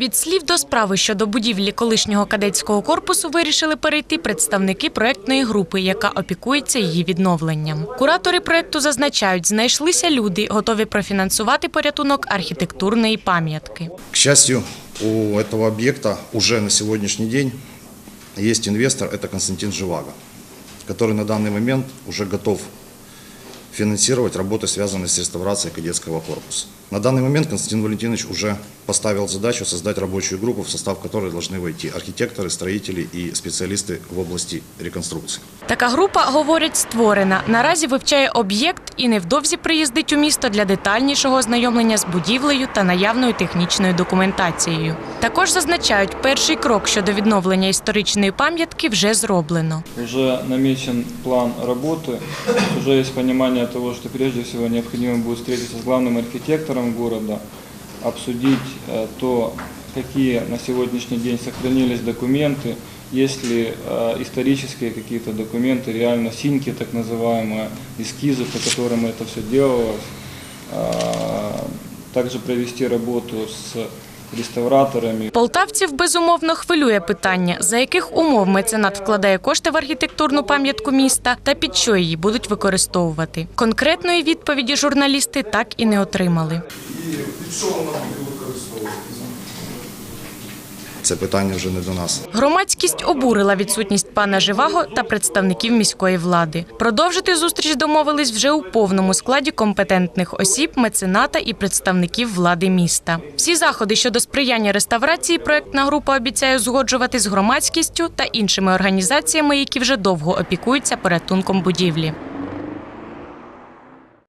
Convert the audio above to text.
Від слів до справи щодо будівлі колишнього кадетського корпусу вирішили перейти представники проектної групи, яка опікується її відновленням. Куратори проекту зазначають, знайшлися люди, готові профінансувати порятунок архітектурної пам'ятки. К счастью, у этого объекта уже на сегодняшний день есть инвестор, это Константин Живаго, который на данный момент уже готов финансировать работы, связанные с реставрацией кадетского корпуса. На данный момент Константин Валентинович уже поставил задачу создать рабочую группу, в состав которой должны войти архитекторы, строители и специалисты в области реконструкции. Така група, говорять, створена. Наразі вивчає об'єкт і невдовзі приїздить у місто для детальнішого ознайомлення з будівлею та наявною технічною документацією. Також зазначають, перший крок щодо відновлення історичної пам'ятки вже зроблено. Уже намечен план работы, уже есть понимание того, что прежде всего необходимо будет встретиться с главным архитектором города, обсудить э, то, какие на сегодняшний день сохранились документы, есть ли э, исторические какие-то документы, реально синьки так называемые, эскизы, по которым это все делалось. А, Также провести работу с реставраторами, Полтавців безумовно хвилює питання, за яких умов меценат вкладає кошти в архітектурну пам'ятку міста та під що її будуть використовувати. Конкретної відповіді журналісти так і не отримали. Це питання вже не до нас. Громадськість обурила відсутність пана Живаго та представників міської влади. Продовжити зустріч домовились вже у повному складі компетентних осіб, мецената і представників влади міста. Всі заходи щодо сприяння реставрації проектна група обіцяє узгоджувати з громадськістю та іншими організаціями, які вже довго опікуються порятунком будівлі.